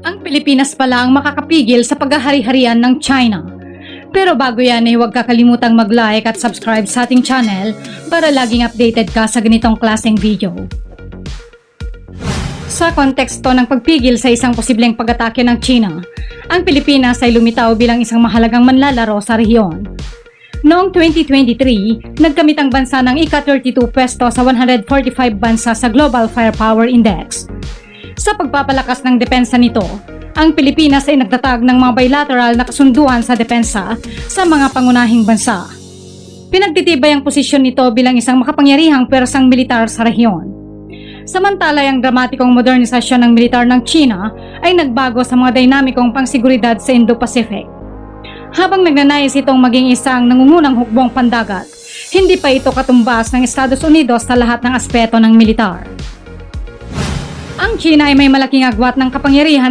ang Pilipinas pala ang makakapigil sa paghahari-harian ng China. Pero bago yan ay huwag kakalimutang mag-like at subscribe sa ating channel para laging updated ka sa ganitong klaseng video. Sa konteksto ng pagpigil sa isang posibleng pag-atake ng China, ang Pilipinas ay lumitaw bilang isang mahalagang manlalaro sa rehiyon. Noong 2023, nagkamit ang bansa ng ika-32 pwesto sa 145 bansa sa Global Firepower Index. Sa pagpapalakas ng depensa nito, ang Pilipinas ay nagtatag ng mga bilateral na kasunduan sa depensa sa mga pangunahing bansa. Pinagtitibay ang posisyon nito bilang isang makapangyarihang persang militar sa rehiyon. Samantala, ang dramatikong modernisasyon ng militar ng China ay nagbago sa mga dinamikong pangsiguridad sa Indo-Pacific. Habang nagnanais itong maging isang nangungunang hukbong pandagat, hindi pa ito katumbas ng Estados Unidos sa lahat ng aspeto ng militar. Ang China ay may malaking agwat ng kapangyarihan